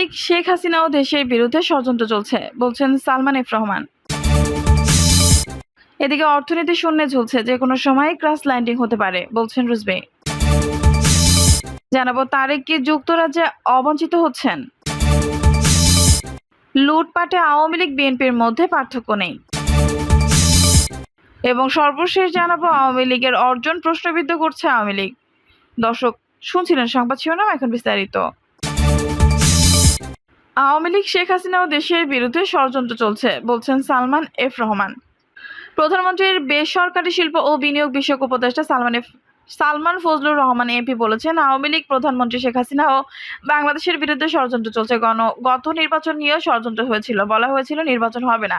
লীগ শেখ হাসিনা ও দেশের বিরুদ্ধে ষড়যন্ত্র চলছে, বলছেন সালমান এফ রহমান। এদিকে অর্থনীতি শূন্যে ঝুলছে, যে কোনো সময় ক্রাশ ল্যান্ডিং হতে পারে, বলছেন রুজবে। জানাব তারেক কি যুক্তরাজ্যে অবঞ্চিত হচ্ছেন। লুটপাটে আওয়ামী লীগ, বিএনপির মধ্যে পার্থক্য নেই। এবং সর্বশেষ জানাব আওয়ামী লীগের অর্জন প্রশ্নবিদ্ধ করছে আওয়ামী লীগ। দর্শক, শুনছিলেন সংবাদ শিরোনাম, এখন বিস্তারিত। আওয়ামী লীগ শেখ হাসিনা ও দেশের বিরুদ্ধে ষড়যন্ত্র চলছে, বলছেন সালমান এফ রহমান। প্রধানমন্ত্রীর বেসরকারি শিল্প ও বিনিয়োগ বিষয়ক উপদেষ্টা সালমান এফ সালমান ফজলুর রহমান এমপি বলেছেন, আওয়ামী লীগ প্রধানমন্ত্রী শেখ হাসিনা ও বাংলাদেশের বিরুদ্ধে ষড়যন্ত্র চলছে। গণ গত নির্বাচন নিয়েও ষড়যন্ত্র হয়েছিল, বলা হয়েছিল নির্বাচন হবে না,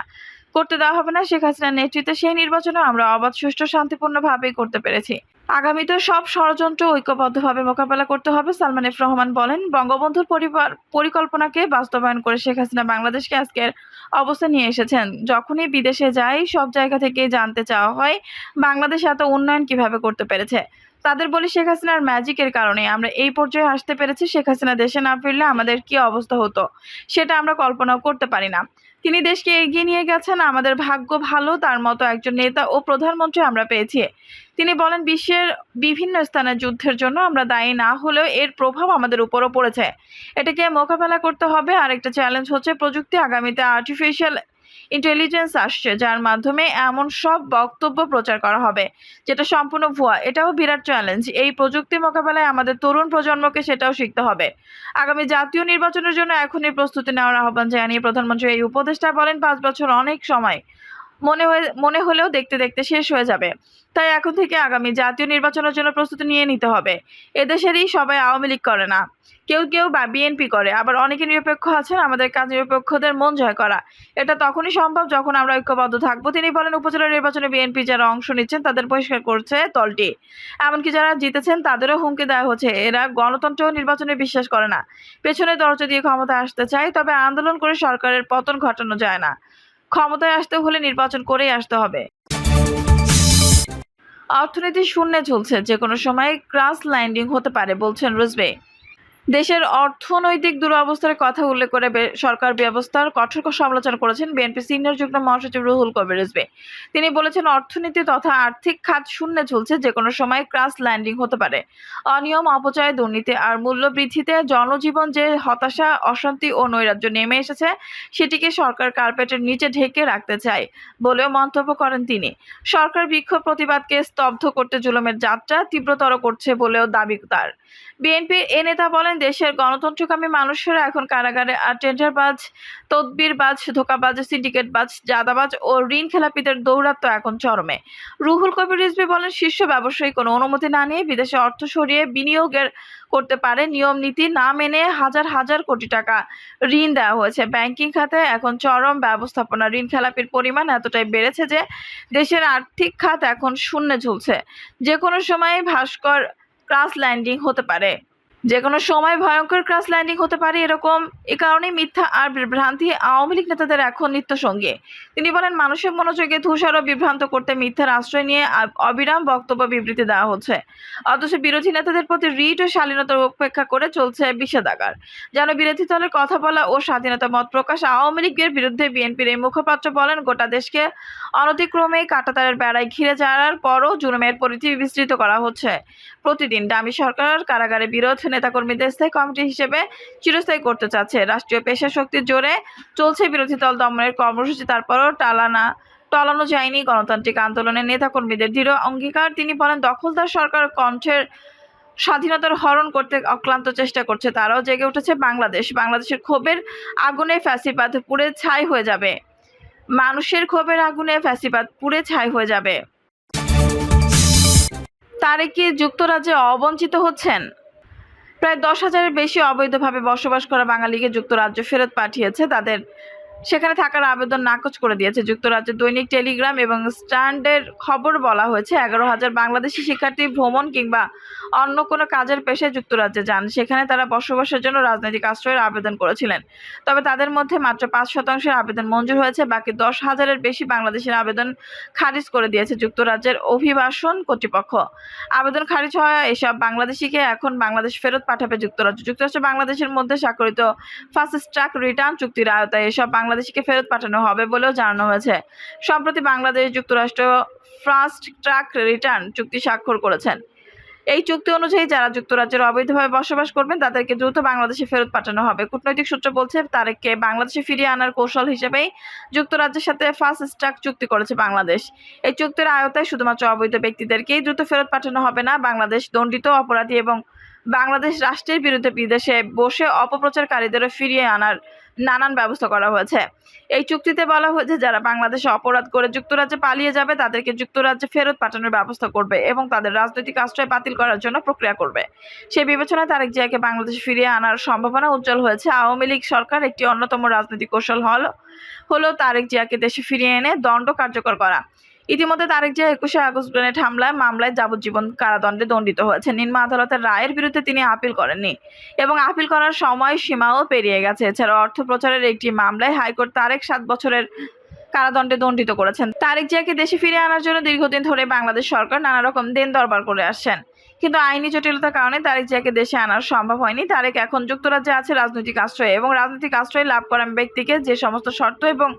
করতে দেওয়া হবে না। শেখ হাসিনার নেতৃত্বে সেই নির্বাচনে আমরা অবাধ, সুষ্ঠু, শান্তিপূর্ণভাবেই করতে পেরেছি। আগামীতে সব ষড়যন্ত্র ঐক্যবদ্ধভাবে মোকাবেলা করতে হবে, সালমান এফ রহমান বলেন। বঙ্গবন্ধুর পরিবার, পরিকল্পনাকে বাস্তবায়ন করে শেখ হাসিনা বাংলাদেশকে আজকের অবস্থা নিয়ে এসেছেন। যখনই বিদেশে যাই, সব জায়গা থেকে জানতে চাওয়া হয়, বাংলাদেশ এত উন্নয়ন কীভাবে করতে পেরেছে? তাদের বলি, শেখ হাসিনার ম্যাজিকের কারণে আমরা এই পর্যায়ে আসতে পেরেছি। শেখ হাসিনা দেশে না ফিরলে আমাদের কি অবস্থা হতো? সেটা আমরা কল্পনাও করতে পারি না। তিনি দেশকে এগিয়ে নিয়ে গেছেন। আমাদের ভাগ্য ভালো, তার মতো একজন নেতা ও প্রধানমন্ত্রী আমরা পেয়েছি। তিনি বলেন, বিশ্বের বিভিন্ন স্থানে যুদ্ধের জন্য আমরা দায়ী না হলেও এর প্রভাব আমাদের উপরও পড়েছে। এটাকে মোকাবেলা করতে হবে। আর একটা চ্যালেঞ্জ হচ্ছে প্রযুক্তি। আগামীতে আর্টিফিশিয়াল ইন্টেলিজেন্স আসছে, যার মাধ্যমে এমন সব বক্তব্য প্রচার করা হবে, যেটা সম্পূর্ণ ভুয়া। এটাও বিরাট চ্যালেঞ্জ এই প্রযুক্তি মোকাবেলায় আমাদের তরুণ প্রজন্মকে সেটাও শিখতে হবে। আগামী জাতীয় নির্বাচনের জন্য এখনই প্রস্তুতি নেওয়ার আহ্বান জানিয়ে প্রধানমন্ত্রী এই উপদেষ্টা বলেন, পাঁচ বছর অনেক সময়। মনে হয়ে, মনে হলেও দেখতে দেখতে শেষ হয়ে যাবে। তাই এখন থেকে আগামী জাতীয় নির্বাচনের জন্য প্রস্তুতি নিয়ে নিতে হবে। এদেশেরই সবাই আওয়ামী লীগ করে না। কেউ কেউ বা বিএনপি করে। আবার অনেকে নিরপেক্ষ আছেন, আমাদের কাজ নিরপেক্ষদের মন জয় করা। এটা তখনই সম্ভব যখন আমরা ঐক্যবদ্ধ থাকব। তিনি বলেন, উপজেলা নির্বাচনে বিএনপি যারা অংশ নিচ্ছেন, তাদের পরিষ্কার করছে দলটি। এমনকি যারা জিতেছেন, তাদেরও হুমকি দেওয়া হচ্ছে। এরা গণতন্ত্র নির্বাচনে বিশ্বাস করে না। পেছনে দরজা দিয়ে ক্ষমতা আসতে চায়, তবে আন্দোলন করে সরকারের পতন ঘটানো যায় না। ক্ষমতায় আসতে হলে নির্বাচন করেই আসতে হবে। অর্থনীতি শূন্যে চলছে যে কোনো সময় ক্রাস ল্যান্ডিং হতে পারে, বলছেন রুজবে দেশের অর্থনৈতিক দুরবস্থার কথা উল্লেখ করে সরকার ব্যবস্থার কঠোর সমালোচনা করেছেন বিএনপি সিনিয়র যুগ্ম মহাসচিব রুহুল কবির তিনি বলেছেন, অর্থনীতি তথা আর্থিক খাত শূন্যে চলছে যে কোনো সময় ক্রাস ল্যান্ডিং হতে পারে। অনিয়ম, অপচয়, দুর্নীতি আর মূল্য বৃদ্ধিতে জনজীবন যে হতাশা, অশান্তি ও নৈরাজ্য নেমে এসেছে, সেটিকে সরকার কার্পেটের নিচে ঢেকে রাখতে চায় বলেও মন্তব্য করেন তিনি। সরকার বিক্ষোভ প্রতিবাদকে স্তব্ধ করতে জুলুমের যাত্রা তীব্রতর করছে বলেও দাবি তার। বিএনপির এ নেতা বলেন, দেশের গণতন্ত্রকামী মানুষেরা এখন কারাগারে আর টেন্ডারবাজ, তদবিরবাজ, ধোকাবাজ, সিন্ডিকেটবাজ জাদাবাজ ও ঋণ খেলাপিদের দৌরাত্ম এখন চরমে। রুহুল কবির রিজভী বলেন, শীর্ষ ব্যবসায়ী কোনো অনুমতি না নিয়ে বিদেশে অর্থ সরিয়ে বিনিয়োগের করতে পারে নিয়ম নীতি না মেনে হাজার হাজার কোটি টাকা ঋণ দেওয়া হয়েছে। ব্যাংকিং খাতে এখন চরম ব্যবস্থাপনা। ঋণ খেলাপির পরিমাণ এতটাই বেড়েছে যে দেশের আর্থিক খাত এখন শূন্যে ঝুলছে। যে কোনো সময় ভাস্কর ক্রাশ ল্যান্ডিং হতে পারে। যে কোনো সময় ভয়ঙ্কর ক্রাস ল্যান্ডিং হতে পারে এরকম। এ কারণে মিথ্যা আর বিভ্রান্তি আওয়ামী লীগ নেতাদের এখন নিত্য সঙ্গী তিনি বলেন, মানুষের মনোযোগে ধূসর ও বিভ্রান্ত করতে মিথ্যার আশ্রয় নিয়ে অবিরাম বক্তব্য বিবৃতি দেওয়া হচ্ছে। অথচ বিরোধী নেতাদের প্রতি রিট ও শালীনতার উপেক্ষা করে চলছে বিষেধাগার যেন বিরোধী দলের কথা বলা ও স্বাধীনতা মত প্রকাশ আওয়ামী লীগের বিরুদ্ধে বিএনপির এই মুখপাত্র বলেন, গোটা দেশকে অনতিক্রমে কাটাতারের বেড়ায় ঘিরে যাওয়ার পরও জুলুমের পরিধি বিস্তৃত করা হচ্ছে। প্রতিদিন দামি সরকার, কারাগারে বিরোধ নেতাকর্মীদের স্থায়ী কমিটি হিসেবে চিরস্থায়ী করতে চাচ্ছে। রাষ্ট্রীয় পেশা শক্তির জোরে চলছে বিরোধী দল দমনের কর্মসূচি, তারপরও টালানা, টলানো যায়নি গণতান্ত্রিক আন্দোলনের নেতাকর্মীদের। দৃঢ় অঙ্গীকার তিনি বলেন, দখলদার সরকার কণ্ঠের স্বাধীনতার হরণ করতে অক্লান্ত চেষ্টা করছে, তারাও জেগে উঠেছে বাংলাদেশ। বাংলাদেশের ক্ষোভের আগুনে ফ্যাসিবাদ পুড়ে ছাই হয়ে যাবে। মানুষের ক্ষোভের আগুনে ফ্যাসিবাদ পুড়ে ছাই হয়ে যাবে। তারে কি যুক্তরাজ্যে অবঞ্চিত হচ্ছেন? প্রায় দশ হাজারের বেশি অবৈধভাবে বসবাস করা বাঙালিকে যুক্তরাজ্য ফেরত পাঠিয়েছে তাদের সেখানে থাকার আবেদন নাকচ করে দিয়েছে। যুক্তরাজ্যের দৈনিক টেলিগ্রাম এবং স্ট্যান্ডের খবর বলা হয়েছে, এগারো হাজার বাংলাদেশি শিক্ষার্থী ভ্রমণ কিংবা অন্য কোনো কাজের পেশায় যুক্তরাজ্যে যান। সেখানে তারা বসবাসের জন্য রাজনৈতিক আশ্রয়ের আবেদন করেছিলেন। তবে তাদের মধ্যে মাত্র পাঁচ শতাংশের আবেদন মঞ্জুর হয়েছে, বাকি দশ হাজারের বেশি বাংলাদেশের আবেদন খারিজ করে দিয়েছে যুক্তরাজ্যের অভিবাসন কর্তৃপক্ষ। আবেদন খারিজ হওয়া এসব বাংলাদেশিকে এখন বাংলাদেশ ফেরত পাঠাবে যুক্তরাজ্য। যুক্তরাষ্ট্র বাংলাদেশের মধ্যে স্বাক্ষরিত ফাস্ট ট্র্যাক রিটার্ন চুক্তির আওতায় এসব বাংলাদেশিকে ফেরত পাঠানো হবে বলেও জানানো হয়েছে। সম্প্রতি বাংলাদেশ যুক্তরাষ্ট্র ফাস্ট ট্র্যাক রিটার্ন চুক্তি স্বাক্ষর করেছেন। এই চুক্তি অনুযায়ী যারা যুক্তরাজ্যের অবৈধভাবে বসবাস করবেন, তাদেরকে দ্রুত বাংলাদেশে ফেরত পাঠানো হবে। কূটনৈতিক সূত্র বলছে, তারেককে বাংলাদেশে ফিরিয়ে আনার কৌশল হিসেবেই যুক্তরাজ্যের সাথে ফার্স্ট ট্র্যাক চুক্তি করেছে বাংলাদেশ। এই চুক্তির আয়তায় শুধুমাত্র অবৈধ ব্যক্তিদেরকেই দ্রুত ফেরত পাঠানো হবে না, বাংলাদেশ দণ্ডিত অপরাধী এবং বাংলাদেশ রাষ্ট্রের বিরুদ্ধে বিদেশে বসে অপপ্রচারকারীদেরও ফিরিয়ে আনার নানান ব্যবস্থা করা হয়েছে। এই চুক্তিতে বলা হয়েছে, যারা বাংলাদেশে অপরাধ করে যুক্তরাজ্যে পালিয়ে যাবে, তাদেরকে যুক্তরাজ্যে ফেরত পাঠানোর ব্যবস্থা করবে এবং তাদের রাজনৈতিক আশ্রয় বাতিল করার জন্য প্রক্রিয়া করবে। সেই বিবেচনায় তারেক জিয়াকে বাংলাদেশে ফিরিয়ে আনার সম্ভাবনা উজ্জ্বল হয়েছে। আওয়ামী লীগ সরকার একটি অন্যতম রাজনৈতিক কৌশল হল, হলো তারেক জিয়াকে দেশে ফিরিয়ে এনে দণ্ড কার্যকর করা। ইতিমধ্যে তারেক জিয়া একুশে আগস্ট গ্রেনেড হামলায় মামলায় যাবজ্জীবন কারাদণ্ডে দণ্ডিত হয়েছে। নিম্ন আদালতের রায়ের বিরুদ্ধে তিনি আপিল করেননি এবং আপিল করার সময় সীমাও পেরিয়ে গেছে। এছাড়া অর্থ প্রচারের একটি মামলায় হাইকোর্ট তারেক সাত বছরের কারাদণ্ডে দণ্ডিত করেছেন। তারেক জিয়াকে দেশে ফিরে আনার জন্য দীর্ঘদিন ধরে বাংলাদেশ সরকার নানা রকম দেন দরবার করে আসছেন। কিন্তু আইনি জটিলতার কারণে তারেক জিয়াকে দেশে আনার সম্ভব হয়নি। তারেক এখন যুক্তরাজ্যে আছে রাজনৈতিক আশ্রয়ে এবং রাজনৈতিক আশ্রয় লাভ করা ব্যক্তিকে যে সমস্ত শর্ত এবং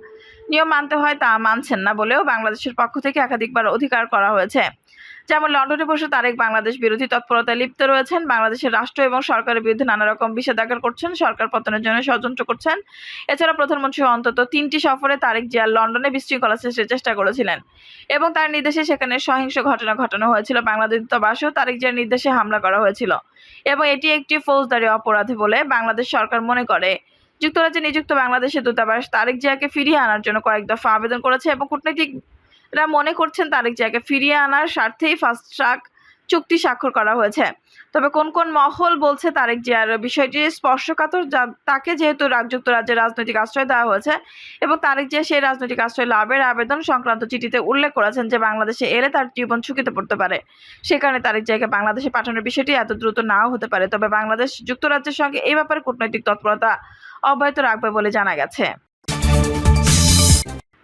নিয়ম মানতে হয় তা মানছেন না বলেও বাংলাদেশের পক্ষ থেকে একাধিকবার অধিকার করা হয়েছে। যেমন লন্ডনে বসে তারেক বাংলাদেশ বিরোধী তৎপরতায় লিপ্ত রয়েছেন, বাংলাদেশের রাষ্ট্র এবং সরকারের বিরুদ্ধে নানা রকম বিষেধাজ্ঞা করছেন, সরকার পতনের জন্য ষড়যন্ত্র করছেন। এছাড়া প্রধানমন্ত্রী অন্তত তিনটি সফরে তারেক জিয়া লন্ডনে বিশৃঙ্খলা সৃষ্টির চেষ্টা করেছিলেন এবং তার নির্দেশে সেখানে সহিংস ঘটনা ঘটানো হয়েছিল। বাংলাদেশ দূতাবাসেও তারেক জিয়ার নির্দেশে হামলা করা হয়েছিল এবং এটি একটি ফৌজদারি অপরাধ বলে বাংলাদেশ সরকার মনে করে। যুক্তরাজ্যে নিযুক্ত বাংলাদেশের দূতাবাস তারেক জিয়াকে ফিরিয়ে আনার জন্য কয়েক দফা আবেদন করেছে এবং কূটনৈতিকরা মনে করছেন তারেক জিয়াকে ফিরিয়ে আনার স্বার্থেই ফাস্ট ট্র্যাক চুক্তি স্বাক্ষর করা হয়েছে। তবে কোন কোন মহল বলছে তারেক জিয়ার বিষয়টি স্পর্শকাতর তাকে যেহেতু রাজ- যুক্তরাজ্যের রাজনৈতিক আশ্রয় দেওয়া হয়েছে এবং তারেক জিয়া সেই রাজনৈতিক আশ্রয় লাভের আবেদন সংক্রান্ত চিঠিতে উল্লেখ করেছেন যে বাংলাদেশে এলে তার জীবন ঝুঁকিতে পড়তে পারে। সে কারণে তারেক জিয়াকে বাংলাদেশে পাঠানোর বিষয়টি এত দ্রুত নাও হতে পারে। তবে বাংলাদেশ যুক্তরাজ্যের সঙ্গে এই ব্যাপারে কূটনৈতিক তৎপরতা অব্যাহত রাখবে বলে জানা গেছে।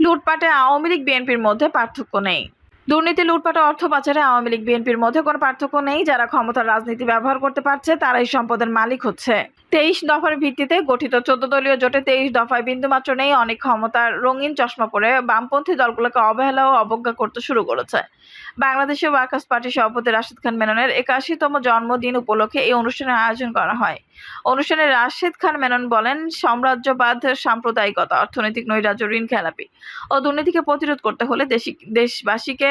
লুটপাটে আওয়ামী লীগ বিএনপির মধ্যে পার্থক্য নেই। দুর্নীতি, লুটপাট অর্থ পাচারে আওয়ামী লীগ, বিএনপির মধ্যে কোনো পার্থক্য নেই। যারা ক্ষমতার রাজনীতি ব্যবহার করতে পারছে, তারাই সম্পদের মালিক হচ্ছে। তেইশ দফার ভিত্তিতে গঠিত চোদ্দ দলীয় জোটে তেইশ দফায় বিন্দুমাত্র নেই, অনেক ক্ষমতার রঙিন চশমা পরে বামপন্থী দলগুলোকে অবহেলা ও অবজ্ঞা করতে শুরু করেছে। বাংলাদেশে ওয়ার্কার্স পার্টির সভাপতি রাশিদ খান মেননের একাশিতম জন্মদিন উপলক্ষে এই অনুষ্ঠানের আয়োজন করা হয়। অনুষ্ঠানে রাশিদ খান মেনন বলেন, সাম্রাজ্যবাদ, সাম্প্রদায়িকতা, অর্থনৈতিক নৈরাজ্য, ঋণ খেলাপি ও দুর্নীতিকে প্রতিরোধ করতে হলে দেশি দেশবাসীকে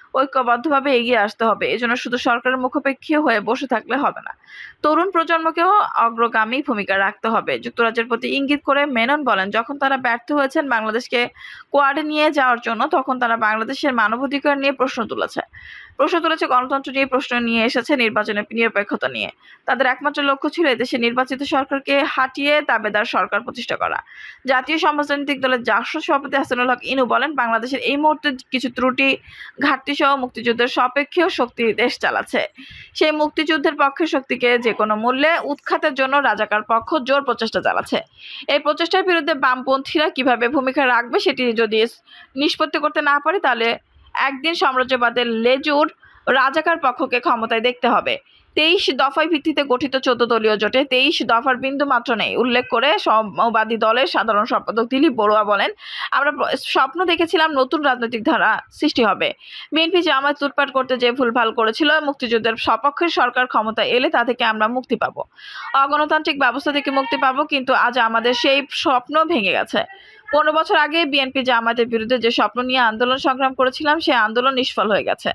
ঐক্যবদ্ধভাবে এগিয়ে আসতে হবে। এজন্য শুধু সরকারের মুখপেক্ষী হয়ে বসে থাকলে হবে না। তরুণ প্রজন্মকেও অগ্রগামী ভূমিকা রাখতে হবে। যুক্তরাজ্যের প্রতি ইঙ্গিত করে মেনন বলেন, যখন তারা ব্যর্থ হয়েছেন বাংলাদেশকে কোয়াডে নিয়ে যাওয়ার জন্য, তখন তারা বাংলাদেশের মানবাধিকার নিয়ে প্রশ্ন তুলেছে। প্রশ্ন তুলেছে, গণতন্ত্র নিয়ে প্রশ্ন নিয়ে এসেছে নির্বাচনের নিরপেক্ষতা নিয়ে। তাদের একমাত্র লক্ষ্য ছিল এদেশে নির্বাচিত সরকারকে হাঁটিয়ে দাবেদার সরকার প্রতিষ্ঠা করা। জাতীয় সমাজতান্ত্রিক দলের জাসদ সভাপতি হাসানুল হক ইনু বলেন, বাংলাদেশের এই মুহূর্তে কিছু ত্রুটি, ঘাটতি সহ মুক্তিযুদ্ধের সাপেক্ষেও শক্তি দেশ চালাচ্ছে। সেই মুক্তিযুদ্ধের পক্ষে শক্তিকে যে কোনো মূল্যে উৎখাতের জন্য রাজাকার পক্ষ জোর প্রচেষ্টা চালাচ্ছে। এই প্রচেষ্টার বিরুদ্ধে বামপন্থীরা কীভাবে ভূমিকা রাখবে সেটি যদি নিষ্পত্তি করতে না পারে, তাহলে একদিন সাম্রাজ্যবাদের লেজুর রাজাকার পক্ষকে ক্ষমতায় দেখতে হবে। তেইশ দফায় ভিত্তিতে গঠিত চোদ্দ দলীয় জোটে তেইশ দফার বিন্দু মাত্র নেই। উল্লেখ করে সমবাদী দলের সাধারণ সম্পাদক দিলীপ বড়ুয়া বলেন, আমরা স্বপ্ন দেখেছিলাম নতুন রাজনৈতিক ধারা সৃষ্টি হবে। বিএনপি জামায়াত লুটপাট করতে যে ভুলভাল করেছিল, মুক্তিযুদ্ধের সপক্ষের সরকার ক্ষমতা এলে তা থেকে আমরা মুক্তি পাবো। অগণতান্ত্রিক ব্যবস্থা থেকে মুক্তি পাবো, কিন্তু আজ আমাদের সেই স্বপ্ন ভেঙে গেছে। পনেরো বছর আগে বিএনপি জামায়াতের বিরুদ্ধে যে স্বপ্ন নিয়ে আন্দোলন সংগ্রাম করেছিলাম, সেই আন্দোলন নিষ্ফল হয়ে গেছে।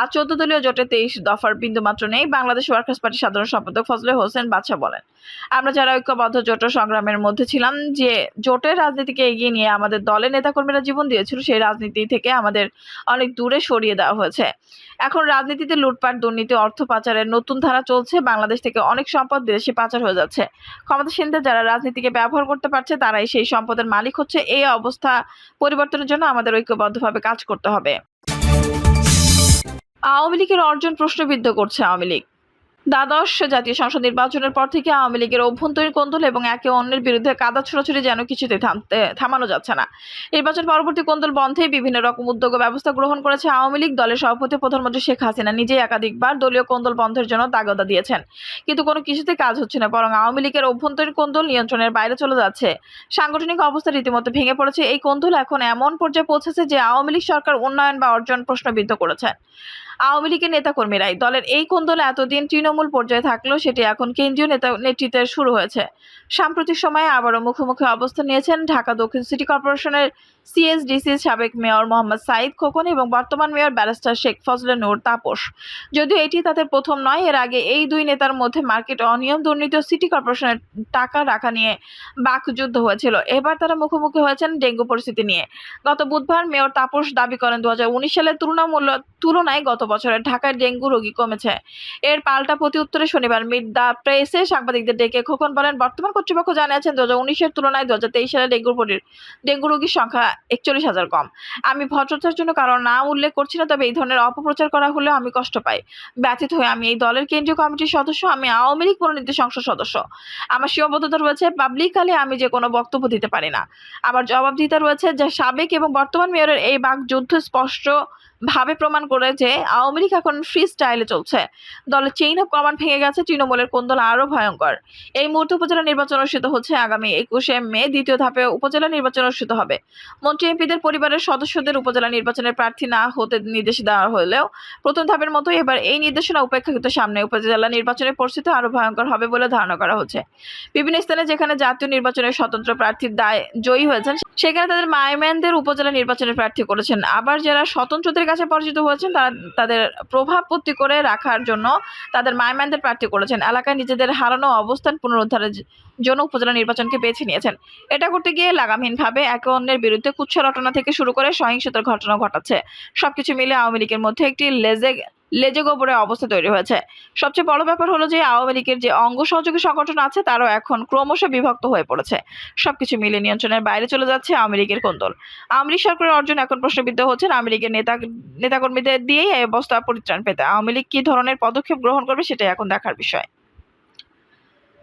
আর চোদ্দ দলীয় জোটে তেইশ দফার বিন্দুমাত্র নেই, বাংলাদেশ ওয়ার্কার্স পার্টির সাধারণ সম্পাদক ফজলে হোসেন বাদশা বলেন। আমরা যারা ঐক্যবদ্ধ জোট সংগ্রামের মধ্যে ছিলাম, যে জোটের রাজনীতিকে এগিয়ে নিয়ে আমাদের দলের নেতাকর্মীরা জীবন দিয়েছিল, সেই রাজনীতি থেকে আমাদের অনেক দূরে সরিয়ে দেওয়া হয়েছে। এখন রাজনীতিতে লুটপাট, দুর্নীতি, অর্থ পাচারের নতুন ধারা চলছে, বাংলাদেশ থেকে অনেক সম্পদ দেশে পাচার হয়ে যাচ্ছে। ক্ষমতাসীনদের যারা রাজনীতিকে ব্যবহার করতে পারছে, তারাই সেই সম্পদের মালিক হচ্ছে হচ্ছে এই অবস্থা পরিবর্তনের জন্য আমাদের ঐক্যবদ্ধভাবে কাজ করতে হবে। আওয়ামী লীগের অর্জন প্রশ্নবিদ্ধ করছে আওয়ামী লীগ। দ্বাদশ জাতীয় সংসদ নির্বাচনের পর থেকে আওয়ামী লীগের অভ্যন্তরীণ কোন্দল এবং একে অন্যের বিরুদ্ধে কাদা ছোড়াছুড়ি যেন কিছুতে থামতে, থামানো যাচ্ছে না। নির্বাচন পরবর্তী কোন্দল বন্ধে বিভিন্ন রকম উদ্যোগ ব্যবস্থা গ্রহণ করেছে আওয়ামী লীগ। দলের সভাপতি প্রধানমন্ত্রী শেখ হাসিনা নিজেই একাধিকবার দলীয় কোন্দল বন্ধের জন্য তাগদা দিয়েছেন। কিন্তু কোনো কিছুতে কাজ হচ্ছে না, বরং আওয়ামী লীগের অভ্যন্তরীণ কোন্দল নিয়ন্ত্রণের বাইরে চলে যাচ্ছে। সাংগঠনিক অবস্থা রীতিমতো ভেঙে পড়েছে। এই কোন্দল এখন এমন পর্যায়ে পৌঁছেছে যে আওয়ামী লীগ সরকার উন্নয়ন বা অর্জন প্রশ্নবিদ্ধ করেছে। আওয়ামী লীগের নেতাকর্মীরাই। দলের এই কোন্দল এতদিন তৃণমূল পর্যায়ে থাকলেও সেটি এখন কেন্দ্রীয় নেতা নেতৃত্বের শুরু হয়েছে। সাম্প্রতিক সময়ে আবারও মুখোমুখি অবস্থান নিয়েছেন ঢাকা দক্ষিণ সিটি কর্পোরেশনের সিএসডিসি সাবেক মেয়র মোহাম্মদ সাইদ খোকন এবং বর্তমান মেয়র ব্যারিস্টার শেখ ফজলে নূর তাপস। যদিও এটি তাদের প্রথম নয়, এর আগে এই দুই নেতার মধ্যে মার্কেট অনিয়ম দুর্নীতি সিটি কর্পোরেশনের টাকা রাখা নিয়ে বাকযুদ্ধ হয়েছিল। এবার তারা মুখোমুখি হয়েছেন ডেঙ্গু পরিস্থিতি নিয়ে। গত বুধবার মেয়র তাপস দাবি করেন দু হাজার উনিশ সালের তুলনামূল্য, তুলনায় গত বছরে ঢাকায় ডেঙ্গু রোগী কমেছে। এর পাল্টা প্রতি উত্তরে শনিবার মিড দ্য প্রেসে সাংবাদিকদের ডেকে খোকন বলেন, বর্তমান কর্তৃপক্ষ জানিয়েছেন দু হাজার উনিশের তুলনায় দু হাজার তেইশ সালে ডেঙ্গুর ডেঙ্গু রোগীর সংখ্যা একচল্লিশ হাজার কম। আমি ভদ্রতার জন্য কারণ নাম উল্লেখ করছি না, তবে এই ধরনের অপপ্রচার করা হলেও আমি কষ্ট পাই। ব্যথিত হয়ে আমি এই দলের কেন্দ্রীয় কমিটির সদস্য, আমি আওয়ামী লীগ মনোনীত সংসদ সদস্য। আমার সীমাবদ্ধতা রয়েছে পাবলিকালে আমি যে কোনো বক্তব্য দিতে পারি না। আমার জবাবদিহিতা রয়েছে যে সাবেক এবং বর্তমান মেয়রের এই বাক যুদ্ধ স্পষ্ট ভাবে প্রমাণ করে যে আওয়ামী লীগ এখন ফ্রি স্টাইলে চলছে। দলের চেইন অফ কমান্ড ভেঙে গেছে, তৃণমূলের কোন্দল আরও ভয়ঙ্কর। এই মুহূর্তে উপজেলা নির্বাচন অনুষ্ঠিত হচ্ছে আগামী একুশে মে, দ্বিতীয় ধাপে উপজেলা নির্বাচন অনুষ্ঠিত হবে। মন্ত্রী এমপিদের পরিবারের সদস্যদের উপজেলা নির্বাচনের প্রার্থী না হতে নির্দেশ দেওয়া হলেও প্রথম ধাপের মতো এবার এই নির্দেশনা উপেক্ষাকৃত সামনে উপজেলা নির্বাচনের পরিস্থিতি আরও ভয়ঙ্কর হবে বলে ধারণা করা হচ্ছে। বিভিন্ন স্থানে যেখানে জাতীয় নির্বাচনের স্বতন্ত্র প্রার্থীর দায় জয়ী হয়েছেন সেখানে তাদের মাইম্যানদের উপজেলা নির্বাচনের প্রার্থী করেছেন। আবার যারা স্বতন্ত্রদের কাছে পরিচিত হয়েছেন, তারা তাদের প্রভাব প্রতি করে রাখার জন্য তাদের মাইম্যানদের প্রার্থী করেছেন। এলাকায় নিজেদের হারানো অবস্থান পুনরুদ্ধারের জন্য উপজেলা নির্বাচনকে বেছে নিয়েছেন। এটা করতে গিয়ে লাগামহীনভাবে একে অন্যের বিরুদ্ধে কুচ্ছ রটনা থেকে শুরু করে সহিংসতার ঘটনা ঘটাচ্ছে। সবকিছু মিলে আওয়ামী লীগের মধ্যে একটি লেজে লেজে গোবরের অবস্থা তৈরি হয়েছে। সবচেয়ে বড় ব্যাপার হলো যে আওয়ামী লীগের যে অঙ্গ সহযোগী সংগঠন আছে, তারাও এখন ক্রমশ বিভক্ত হয়ে পড়েছে। সবকিছু মিলে নিয়ন্ত্রণের বাইরে চলে যাচ্ছে আওয়ামী লীগের কোন্দল আওয়ামী লীগ সরকারের অর্জন এখন প্রশ্নবিদ্ধ হচ্ছেন আওয়ামী লীগের নেতা নেতাকর্মীদের দিয়েই এই অবস্থা পরিত্রাণ পেতে। আওয়ামী লীগ কী ধরনের পদক্ষেপ গ্রহণ করবে সেটাই এখন দেখার বিষয়।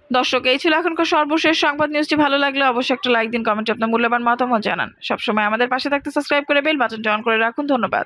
দর্শক, এই ছিল এখনকার সর্বশেষ সংবাদ নিউজটি। ভালো লাগলে অবশ্যই একটা লাইক দিন, কমেন্টে আপনার মূল্যবান মতামত জানান। সবসময় আমাদের পাশে থাকতে সাবস্ক্রাইব করে বেল বাটনটি অন করে রাখুন। ধন্যবাদ।